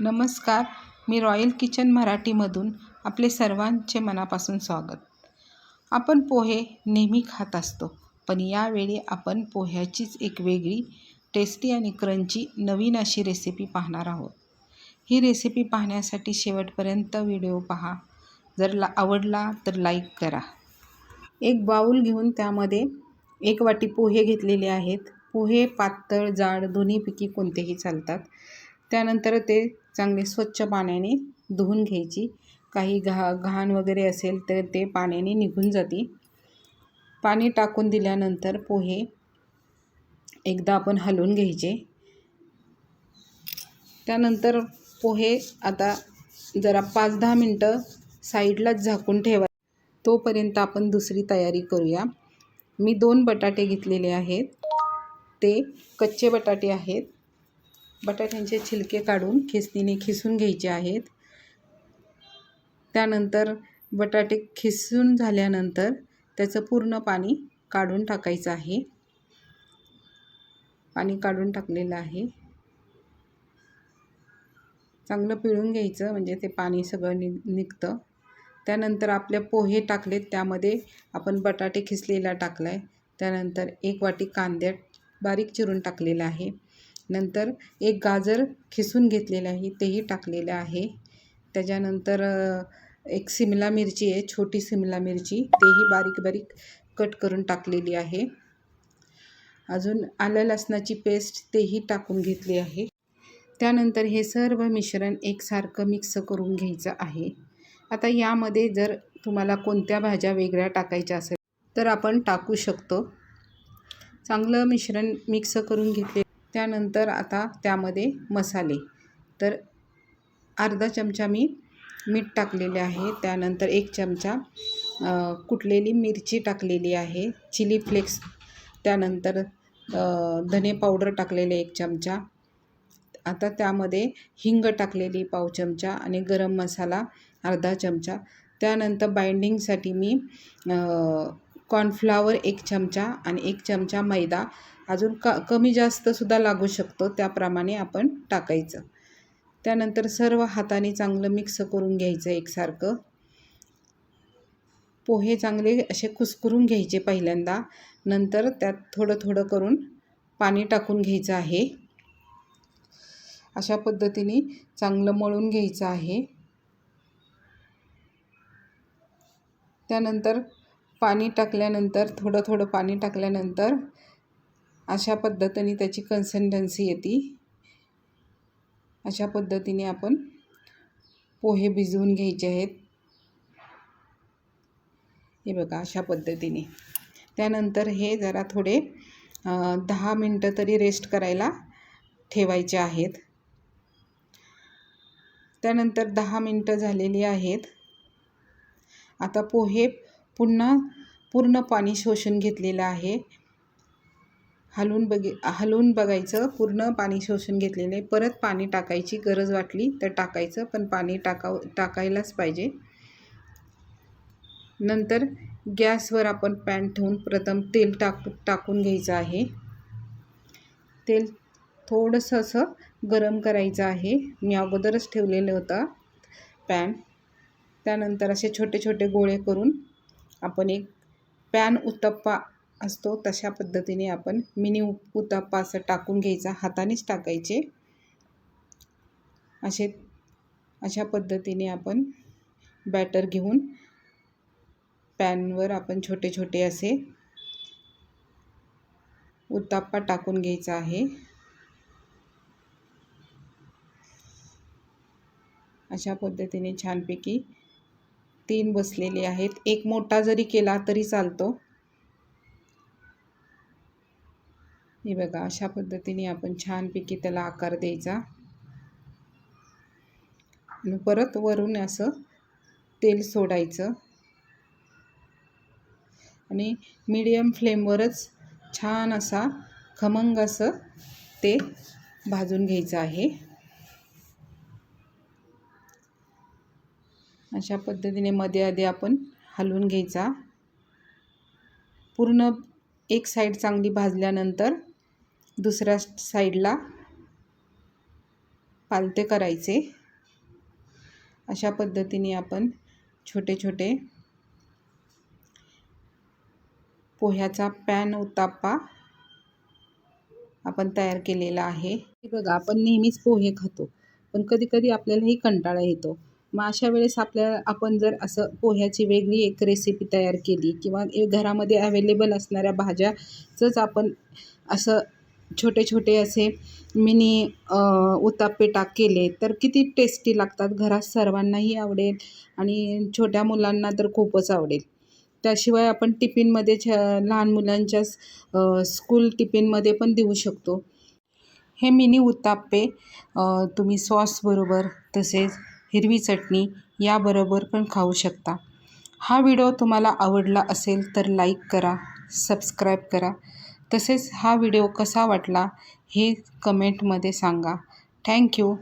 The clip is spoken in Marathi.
नमस्कार मी रॉयल किचन मराठीमधून आपले सर्वांचे मनापासून स्वागत. आपण पोहे नेहमी खात असतो पण यावेळी आपण पोह्याचीच एक वेगळी टेस्टी आणि क्रंची नवीन अशी रेसिपी पाहणार आहोत. ही रेसिपी पाहण्यासाठी शेवटपर्यंत व्हिडिओ पहा. जर ला आवडला तर लाईक करा. एक बाऊल घेऊन त्यामध्ये एक वाटी पोहे घेतलेले आहेत. पोहे पातळ जाड दोन्हीपैकी कोणतेही चालतात. त्यानंतर ते चांगले स्वच्छ पाण्याने धुवून घ्यायची. काही घा घाण वगैरे असेल तर ते पाण्याने निघून जाते. पाणी टाकून दिल्यानंतर पोहे एकदा आपण हलवून घ्यायचे. त्यानंतर पोहे आता जरा पाच दहा मिनटं साईडलाच झाकून ठेवा तोपर्यंत आपण दुसरी तयारी करूया. मी दोन बटाटे घेतलेले आहेत. ते कच्चे बटाटे आहेत. बटाट्यांचे छिलके काढून खिसणीने खिसून घ्यायचे आहेत. त्यानंतर बटाटे खिसून झाल्यानंतर त्याचं पूर्ण पाणी काढून टाकायचं आहे. पाणी काढून टाकलेलं आहे. चांगलं पिळून घ्यायचं म्हणजे ते पाणी सगळं नि निघतं. त्यानंतर आपले पोहे टाकलेत त्यामध्ये आपण बटाटे खिसलेला टाकला आहे त्यानंतर एक वाटी कांद्यात बारीक चिरून टाकलेला आहे. नंतर एक गाजर खिसून घेतलेलं आहे तेही टाकलेलं आहे. त्याच्यानंतर एक सिमला मिरची आहे छोटी सिमला मिरची तेही बारीक बारीक कट करून टाकलेली आहे. अजून आलं लसणाची पेस्ट तेही टाकून घेतली आहे. त्यानंतर हे सर्व मिश्रण एकसारखं मिक्स करून घ्यायचं आहे. आता यामध्ये जर तुम्हाला कोणत्या भाज्या वेगळ्या टाकायच्या असेल तर आपण टाकू शकतो. चांगलं मिश्रण मिक्स करून घेतले त्यानंतर आता त्यामध्ये मसाले. तर अर्धा चमचा मी मीठ टाकलेले आहे. त्यानंतर एक चमचा कुटलेली मिरची टाकलेली आहे. Chilli flakes. त्यानंतर धने पावडर टाकलेले एक चमचा. आता त्यामध्ये हिंग टाकलेली पाव चमचा आणि गरम मसाला अर्धा चमचा. त्यानंतर बाइंडिंगसाठी मी कॉर्नफ्लावर एक चमचा आणि एक चमचा मैदा अजून क कमी जास्तसुद्धा लागू शकतो त्याप्रमाणे आपण टाकायचं. त्यानंतर सर्व हाताने चांगलं मिक्स करून घ्यायचं एकसारखं. पोहे चांगले असे कुसकुरून घ्यायचे पहिल्यांदा. नंतर त्यात थोडं थोडं करून पाणी टाकून घ्यायचं आहे. अशा पद्धतीने चांगलं मळून घ्यायचं आहे. त्यानंतर पाणी टाकल्यानंतर थोडं थोडं पाणी टाकल्यानंतर अशा पद्धतीने त्याची कन्सिस्टन्सी येते. अशा पद्धतीने आपण पोहे भिजवून घ्यायचे आहेत. हे बघा अशा पद्धतीने. त्यानंतर हे जरा थोडे दहा मिनटं तरी रेस्ट करायला ठेवायचे आहेत. त्यानंतर दहा मिनटं झालेली आहेत. आता पोहे पुन्हा पूर्ण पाणी शोषून घेतलेलं आहे. हलवून बघे हलवून बघायचं पूर्ण पाणी शोषून घेतलेलं आहे. परत पाणी टाकायची गरज वाटली तर टाकायचं पण पाणी टाकाव टाकायलाच पाहिजे. नंतर गॅसवर आपण पॅन ठेवून प्रथम तेल टाक टाकून घ्यायचं आहे. तेल थोडंसं असं गरम करायचं आहे. मी अगोदरच ठेवलेलं होतं पॅन. त्यानंतर असे छोटे छोटे गोळे करून आपण एक पॅन उत्तप्पा असतो तशा पद्धतीने आपण मिनी उत्तप्पा असं टाकून घ्यायचा हातानेच टाकायचे. असे अशा पद्धतीने आपण बॅटर घेऊन पॅनवर आपण छोटे छोटे असे उत्ताप्पा टाकून घ्यायचा आहे. अशा पद्धतीने छानपैकी तीन बसलेले आहेत. एक मोठा जरी केला तरी चालतो. हे बघा अशा पद्धतीने आपण छानपैकी त्याला आकार द्यायचा. आणि परत वरून असं तेल सोडायचं. आणि मीडियम फ्लेमवरच छान असा खमंग असं ते भाजून घ्यायचं आहे. अशा पद्धतीने मध्ये आधी आपण हलवून घ्यायचा. पूर्ण एक साईड चांगली भाजल्यानंतर दुसऱ्या साईडला पालते करायचे. अशा पद्धतीने आपण छोटे छोटे पोह्याचा पॅन उत्ताप्पा आपण तयार केलेला आहे. बघा आपण नेहमीच पोहे खातो पण कधीकधी आपल्यालाही कंटाळा येतो. मग अशा वेळेस आपल्या आपण जर असं पोह्याची वेगळी एक रेसिपी तयार केली किंवा घरामध्ये अवेलेबल असणाऱ्या भाज्याचंच आपण असं छोटे छोटे असे मिनी उत्ताप्पे टाक केले तर किती टेस्टी लागतात. घरात सर्वांनाही आवडेल आणि छोट्या मुलांना तर खूपच आवडेल. त्याशिवाय आपण टिफिनमध्ये छ लहान मुलांच्या स्कूल टिफिनमध्ये पण देऊ शकतो. हे मिनी उत्ताप्पे तुम्ही सॉसबरोबर तसेच हिरवी चटणी याबरोबर पण खाऊ शकता. हा व्हिडिओ तुम्हाला आवडला असेल तर लाईक करा सबस्क्राईब करा. तसेच हा व्हिडिओ कसा वाटला हे कमेंटमध्ये सांगा. थँक्यू